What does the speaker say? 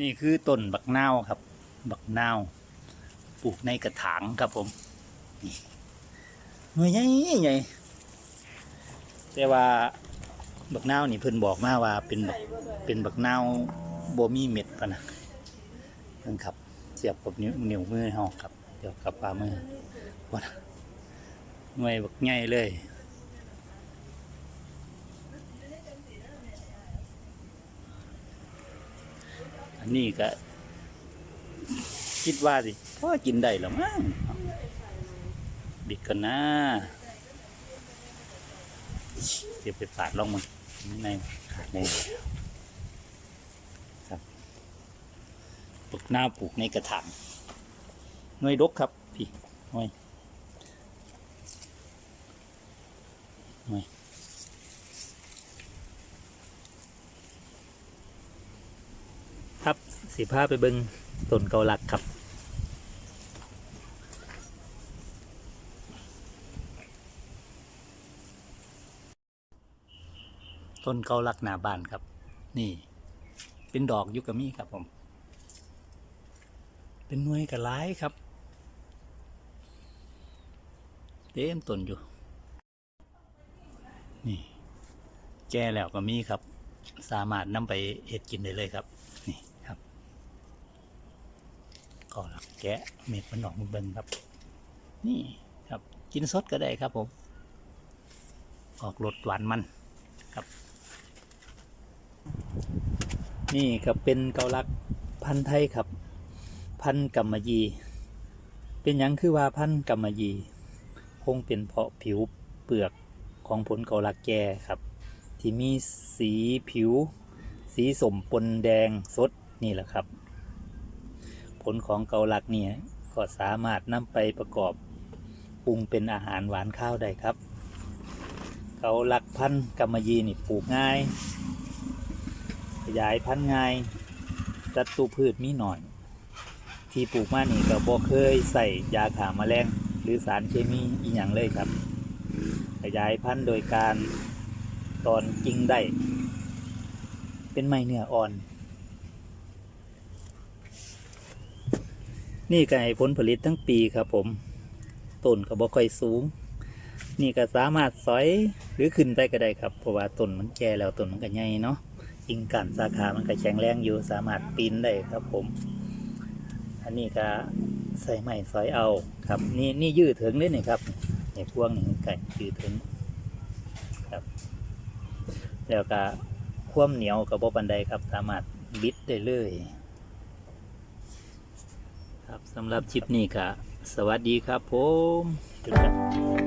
นี่คือต้นบักนาวครับ บักนาวปลูกในกระถางครับผมนี่ใหญ่ใหญ่แต่ว่าบักนาวนี่เพิ่นบอกมาว่าเป็นบักเป็นบักนาวบมีเม็ดปะนะเพิ่นครับเสียบกับนิ้วนิ้วมือเฮาครับเดี๋ยวกับฝ่ามือว่านหน่วยบักใหญ่เลย อันนี้ก็ คิดว่าสิพ่อกินได้หรอมั้งบิดกันนะเดี๋ยวไปปาดลองมันในขาดในครับปลูกหน้าปลูกในกระถางหน่วยดกครับพี่หน่วยหน่วย ครับสีผ้าไปเบิงต้นเกาลักครับ ต้นเกาลักหนาบานครับ นี่ เป็นดอกยุกะมีครับผม เป็นหน่วยกระไลครับเต็มต้นอยู่ นี่ แก่แล้วก็มีครับ สามารถนำไปเห็ดกินได้เลยครับ ก็หลักแกะเม็ดมันออกมาเบิ่งครับ นี่ครับกินสดก็ได้ครับผม ออกรสหวานมันครับ นี่ครับเป็นเกาลักพันธุ์ไทยครับ พันธุ์กำมะยี เป็นยังคือว่าพันธุ์กำมะยีคงเป็นเพราะผิวเปลือกของผลเกาลักแก่ครับ ที่มีสีผิว สีสมปนแดงสดนี่แหละครับ ผลของเกาลักเนี่ยก็สามารถนำไปประกอบปรุงเป็นอาหารหวานข้าวได้ครับ เกาลักพันธุ์กำมะยีนี่ปลูกง่าย ขยายพันธุ์ง่ายศัตรูพืชมีหน่อย ที่ปลูกมานี่ก็บ่เคยใส่ยาฆ่าแมลงหรือสารเคมีอีหยังเลยครับ ขยายพันธุ์โดยการตอนกิ่งได้ เป็นไม้เนื้ออ่อน นี่ก็ให้ผลผลิตทั้งปีครับผม ต้นก็บ่ค่อยสูง นี่ก็สามารถสอยหรือขึ้นไปก็ได้ครับ เพราะว่าต้นมันแก่แล้วต้นมันก็ใหญ่เนาะกิ่งก้านสาขามันก็แข็งแรงอยู่สามารถปีนได้ครับผม อันนี้ก็ใส่ไม้สอยเอาครับ นี่นี่ยืดถึงเลยนี่ครับนี่พวงนี่ไก่ยืดถึงครับ แล้วก็ความเหนียวกับบ่ปันใดครับ สามารถบิดได้เลย ครับสำหรับชิปนี้ค่ะ สวัสดีครับผมครับ